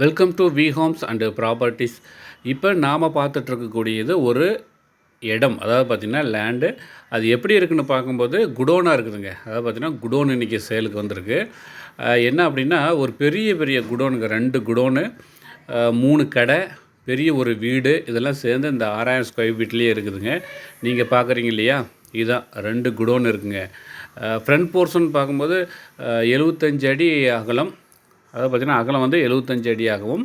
Welcome to V homes and properties இப்போ நாம் பார்த்துட்ருக்கக்கூடியது ஒரு இடம். அதாவது பார்த்திங்கன்னா லேண்டு அது எப்படி இருக்குன்னு பார்க்கும்போது குடோனாக இருக்குதுங்க. அதாவது பார்த்திங்கன்னா குடோன் இன்றைக்கி சேலுக்கு வந்திருக்கு. என்ன அப்படின்னா ஒரு பெரிய பெரிய குடோனுங்க. ரெண்டு குடோனு மூணு கடை பெரிய ஒரு வீடு. இதெல்லாம் சேர்ந்து இந்த ஆறாயிரம் ஸ்கொயர் ஃபீட்லேயே இருக்குதுங்க. நீங்கள் பார்க்குறீங்க இல்லையா? இதுதான் ரெண்டு குடோன் இருக்குங்க. ஃப்ரண்ட் போர்ஷன் பார்க்கும்போது எழுபத்தஞ்சு அடி அகலம். அதாவது பார்த்திங்கன்னா அகலம் வந்து 75 அடியாகவும்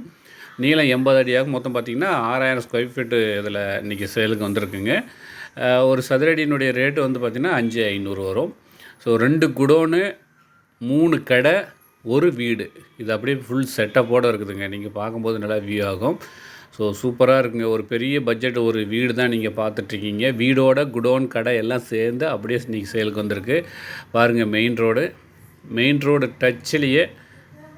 நீளம் எண்பது அடியாகவும் மொத்தம் பார்த்திங்கன்னா ஆறாயிரம் ஸ்கொயர் ஃபீட்டு இதில் இன்றைக்கி சேலுக்கு வந்திருக்குங்க. ஒரு சதுரடியினுடைய ரேட்டு வந்து பார்த்திங்கன்னா அஞ்சு ஐநூறு வரும். ஸோ ரெண்டு குடோனு மூணு கடை ஒரு வீடு. இது அப்படியே ஃபுல் செட்டப்போடு இருக்குதுங்க. நீங்கள் பார்க்கும்போது நல்லா வியூ ஆகும். ஸோ சூப்பராக இருக்குங்க. ஒரு பெரிய பட்ஜெட் ஒரு வீடு தான் நீங்கள் பார்த்துட்ருக்கீங்க. வீடோட குடோன் கடை எல்லாம் சேர்ந்து அப்படியே இன்றைக்கி சேலுக்கு வந்திருக்கு. பாருங்கள் மெயின் ரோடு மெயின் ரோடு டச்சிலேயே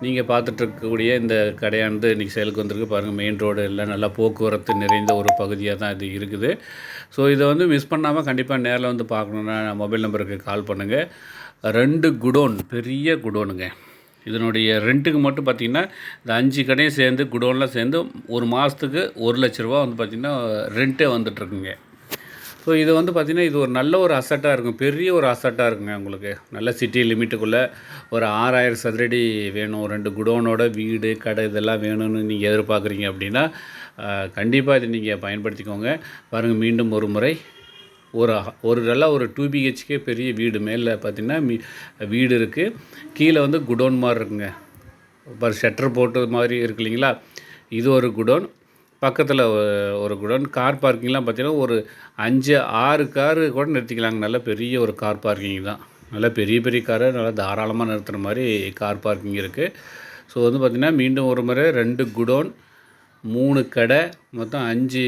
நீங்கள் பார்த்துட்ருக்கக்கூடிய இந்த கடையானது இன்றைக்கி செயலுக்கு வந்திருக்கு. பாருங்கள் மெயின் ரோடு எல்லாம் நல்லா போக்குவரத்து நிறைந்த ஒரு பகுதியாக தான் இது இருக்குது. ஸோ இதை வந்து மிஸ் பண்ணாமல் கண்டிப்பாக நேரில் வந்து பார்க்கணுன்னா மொபைல் நம்பருக்கு கால் பண்ணுங்கள் ரெண்டு குடோன் பெரிய குடோனுங்க. இதனுடைய ரெண்ட்டுக்கு மட்டும் பார்த்திங்கன்னா இந்த அஞ்சு கடையும் சேர்ந்து குடோன்லாம் சேர்ந்து ஒரு மாதத்துக்கு ஒரு லட்ச ரூபா வந்து பார்த்திங்கன்னா ரெண்ட்டே வந்துட்டுருக்குங்க ஸோ இது வந்து பார்த்திங்கன்னா இது ஒரு நல்ல ஒரு அசட்டாக இருக்கும். பெரிய ஒரு அசட்டாக இருக்குங்க உங்களுக்கு. நல்ல சிட்டி லிமிட்டுக்குள்ளே ஒரு ஆறாயிரம் சதுரடி வேணும். ரெண்டு குடோனோட வீடு கடை இதெல்லாம் வேணும்னு நீங்கள் எதிர்பார்க்குறீங்க அப்படின்னா கண்டிப்பாக இதை நீங்கள் பயன்படுத்திக்கோங்க. பாருங்கள் மீண்டும் ஒரு முறை. ஒரு ஒரு நல்லா ஒரு டூ பிஹெச்கே பெரிய வீடு. மேலே பார்த்தீங்கன்னா மீ வீடு இருக்குது கீழே வந்து குடோன் மாதிரி இருக்குங்க. இப்போ ஷட்டர் போட்டு மாதிரி இருக்கு இல்லைங்களா? இது ஒரு குடோன். பக்கத்தில் ஒரு குடோன். கார் பார்க்கிங்லாம் பார்த்தீங்கன்னா ஒரு அஞ்சு ஆறு காரு கூட நிறுத்திக்கலாங்க. நல்ல பெரிய ஒரு கார் பார்க்கிங் தான். நல்லா பெரிய பெரிய காரை நல்லா தாராளமாக நிறுத்துகிற மாதிரி கார் பார்க்கிங் இருக்குது ஸோ வந்து பார்த்திங்கன்னா மீண்டும் ஒரு முறை ரெண்டு குடோன் மூணு கடை மொத்தம் அஞ்சு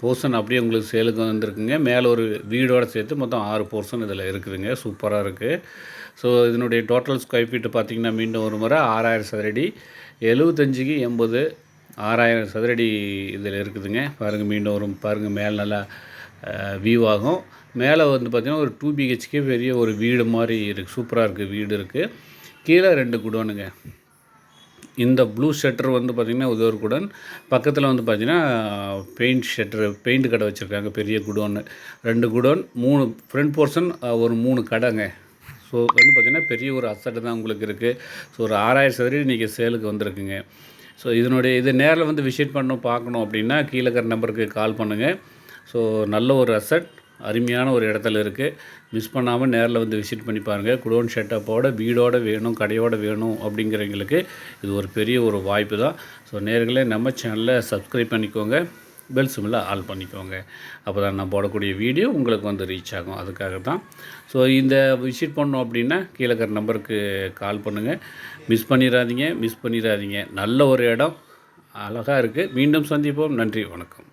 போர்ஷன் அப்படியே உங்களுக்கு சேலுக்கு வந்திருக்குங்க. மேலே ஒரு வீடோடு சேர்த்து மொத்தம் ஆறு போர்ஷன் இதில் இருக்குதுங்க. சூப்பராக இருக்குது ஸோ இதனுடைய டோட்டல் ஸ்கொயர் ஃபீட்டு பார்த்திங்கன்னா மீண்டும் ஒரு முறை ஆறாயிரம் சதுரடி. எழுபத்தஞ்சிக்கு எண்பது ஆறாயிரம் சதுரடி இதில் இருக்குதுங்க. பாருங்கள் மீண்டும் வரும். பாருங்கள் மேலே நல்லா வியூ ஆகும். மேலே வந்து பார்த்திங்கன்னா ஒரு டூ பிஹெச்கே பெரிய ஒரு வீடு மாதிரி இருக்குது சூப்பராக இருக்குது வீடு இருக்குது கீழே ரெண்டு குடோனுங்க. இந்த ப்ளூ ஷட்டர் வந்து பார்த்திங்கன்னா உதவர்குடன் பக்கத்தில் வந்து பார்த்திங்கன்னா பெயிண்ட் ஷட்டர் பெயிண்ட் கடை வச்சுருக்காங்க பெரிய குடோன்னு. ரெண்டு குடோன் மூணு ஃப்ரண்ட் போர்ஷன் ஒரு மூணு கடைங்க. ஸோ வந்து பார்த்திங்கன்னா பெரிய ஒரு அசட்டு தான் உங்களுக்கு இருக்குது ஸோ ஒரு ஆறாயிரம் சதுரடி இன்றைக்கி சேலுக்கு வந்திருக்குங்க. ஸோ இதனுடைய இது நேரில் வந்து விசிட் பண்ணணும் பார்க்கணும் அப்படின்னா கீழே இருக்கிற நம்பருக்கு கால் பண்ணுங்கள் ஸோ நல்ல ஒரு அசட் அருமையான ஒரு இடத்துல இருக்குது மிஸ் பண்ணாமல் நேரில் வந்து விசிட் பண்ணி பாருங்கள் குடோன் ஷெட்டப்போட வீடோடு வேணும் கடையோட வேணும் அப்படிங்கிறவங்களுக்கு இது ஒரு பெரிய ஒரு வாய்ப்பு தான். ஸோ நேர்களே நம்ம சேனலை சப்ஸ்கிரைப் பண்ணிக்கோங்க. பெல் சிம்மில் ஆல் பண்ணிக்கோங்க. அப்போ தான் நான் போடக்கூடிய வீடியோ உங்களுக்கு வந்து ரீச் ஆகும். அதுக்காக தான். ஸோ இந்த விசிட் பண்ணோம் அப்படின்னா கீழே நம்பருக்கு கால் பண்ணுங்கள் மிஸ் பண்ணிடாதீங்க மிஸ் பண்ணிடாதீங்க. நல்ல ஒரு இடம். அழகாக இருக்குது மீண்டும் சந்திப்போம். நன்றி வணக்கம்.